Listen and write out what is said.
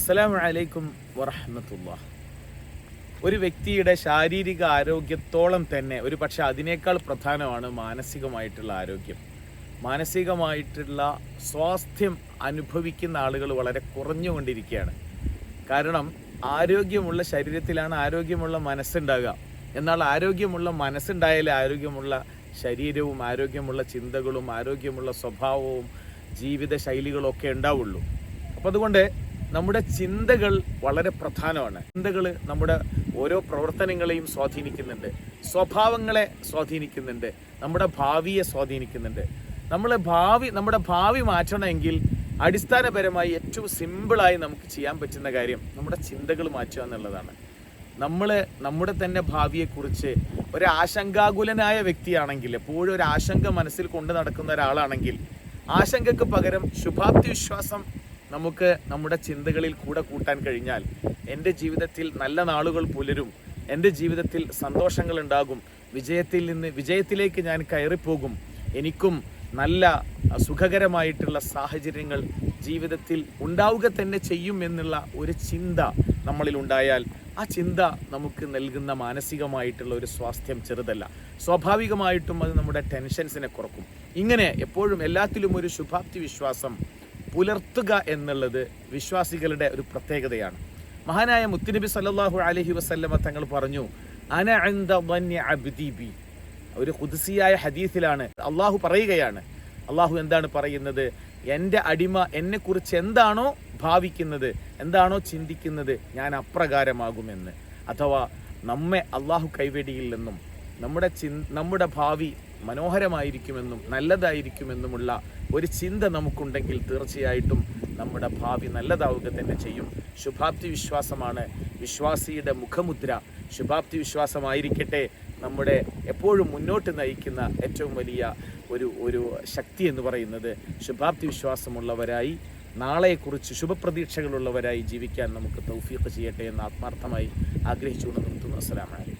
അസ്സലാമു അലൈക്കും വറഹമത്തുള്ള. ഒരു വ്യക്തിയുടെ ശാരീരിക ആരോഗ്യത്തോളം തന്നെ ഒരു പക്ഷെ അതിനേക്കാൾ പ്രധാനമാണ് മാനസികമായിട്ടുള്ള ആരോഗ്യം. മാനസികമായിട്ടുള്ള സ്വാസ്ഥ്യം അനുഭവിക്കുന്ന ആളുകൾ വളരെ കുറഞ്ഞുകൊണ്ടിരിക്കുകയാണ്. കാരണം ആരോഗ്യമുള്ള ശരീരത്തിലാണ് ആരോഗ്യമുള്ള മനസ്സുണ്ടാകുക. എന്നാൽ ആരോഗ്യമുള്ള മനസ്സുണ്ടായാലേ ആരോഗ്യമുള്ള ശരീരവും ആരോഗ്യമുള്ള ചിന്തകളും ആരോഗ്യമുള്ള സ്വഭാവവും ജീവിത ശൈലികളും ഒക്കെ ഉണ്ടാവുള്ളൂ. അപ്പോൾ അതുകൊണ്ട് നമ്മുടെ ചിന്തകൾ വളരെ പ്രധാനമാണ്. ചിന്തകൾ നമ്മുടെ ഓരോ പ്രവർത്തനങ്ങളെയും സ്വാധീനിക്കുന്നുണ്ട്. സ്വഭാവങ്ങളെ സ്വാധീനിക്കുന്നുണ്ട്. നമ്മുടെ ഭാവിയെ സ്വാധീനിക്കുന്നുണ്ട്. നമ്മൾ ഭാവി നമ്മുടെ ഭാവി മാറ്റണമെങ്കിൽ അടിസ്ഥാനപരമായി ഏറ്റവും സിമ്പിളായി നമുക്ക് ചെയ്യാൻ പറ്റുന്ന കാര്യം നമ്മുടെ ചിന്തകൾ മാറ്റുക എന്നുള്ളതാണ്. നമ്മൾ നമ്മുടെ തന്നെ ഭാവിയെക്കുറിച്ച് ഒരു ആശങ്കാകുലനായ വ്യക്തിയാണെങ്കിൽ എപ്പോഴും ഒരു ആശങ്ക മനസ്സിൽ കൊണ്ട് നടക്കുന്ന ഒരാളാണെങ്കിൽ ആശങ്കക്ക് പകരം ശുഭാപ്തി വിശ്വാസം നമുക്ക് നമ്മുടെ ചിന്തകളിൽ കൂടെ കൂട്ടാൻ കഴിഞ്ഞാൽ എന്റെ ജീവിതത്തിൽ നല്ല നാളുകൾ പുലരും. എന്റെ ജീവിതത്തിൽ സന്തോഷങ്ങൾ ഉണ്ടാകും. വിജയത്തിൽ നിന്ന് വിജയത്തിലേക്ക് ഞാൻ കയറിപ്പോകും. എനിക്കും നല്ല സുഖകരമായിട്ടുള്ള സാഹചര്യങ്ങൾ ജീവിതത്തിൽ ഉണ്ടാവുക തന്നെ ചെയ്യും എന്നുള്ള ഒരു ചിന്ത നമ്മളിൽ ഉണ്ടായാൽ ആ ചിന്ത നമുക്ക് നൽകുന്ന മാനസികമായിട്ടുള്ള ഒരു സ്വാസ്ഥ്യം ചെറുതല്ല. സ്വാഭാവികമായിട്ടും അത് നമ്മുടെ ടെൻഷൻസിനെ കുറക്കും. ഇങ്ങനെ എപ്പോഴും എല്ലാത്തിലും ഒരു ശുഭാപ്തി വിശ്വാസം പുലർത്തുക എന്നുള്ളത് വിശ്വാസികളുടെ ഒരു പ്രത്യേകതയാണ്. മഹാനായ മുത്തുനബി സല്ലാഹു അലഹി വസല്ലമ തങ്ങൾ പറഞ്ഞു അന ഒരു കുതിസിയായ ഹദീസിലാണ് അള്ളാഹു പറയുകയാണ്. അള്ളാഹു എന്താണ് പറയുന്നത്? എന്റെ അടിമ എന്നെക്കുറിച്ച് എന്താണോ ഭാവിക്കുന്നത് എന്താണോ ചിന്തിക്കുന്നത് ഞാൻ അപ്രകാരമാകുമെന്ന്. അഥവാ നമ്മെ അള്ളാഹു കൈവെടിയില്ലെന്നും നമ്മുടെ ചി നമ്മുടെ ഭാവി മനോഹരമായിരിക്കുമെന്നും നല്ലതായിരിക്കുമെന്നുമുള്ള ഒരു ചിന്ത നമുക്കുണ്ടെങ്കിൽ തീർച്ചയായിട്ടും നമ്മുടെ ഭാവി നല്ലതാവുക തന്നെ ചെയ്യും. ശുഭാപ്തി വിശ്വാസമാണ് വിശ്വാസിയുടെ മുഖമുദ്ര. ശുഭാപ്തി വിശ്വാസമായിരിക്കട്ടെ നമ്മുടെ എപ്പോഴും മുന്നോട്ട് നയിക്കുന്ന ഏറ്റവും വലിയ ഒരു ഒരു ശക്തി എന്ന് പറയുന്നത് ശുഭാപ്തി വിശ്വാസമുള്ളവരായി നാളെക്കുറിച്ച് ശുഭപ്രതീക്ഷകളുള്ളവരായി ജീവിക്കാൻ നമുക്ക് തൗഫീഖ് ചെയ്യട്ടെ എന്ന് ആത്മാർത്ഥമായി ആഗ്രഹിച്ചുകൊണ്ട് നിർത്തുന്നു. അസ്സലാമലൈക്കും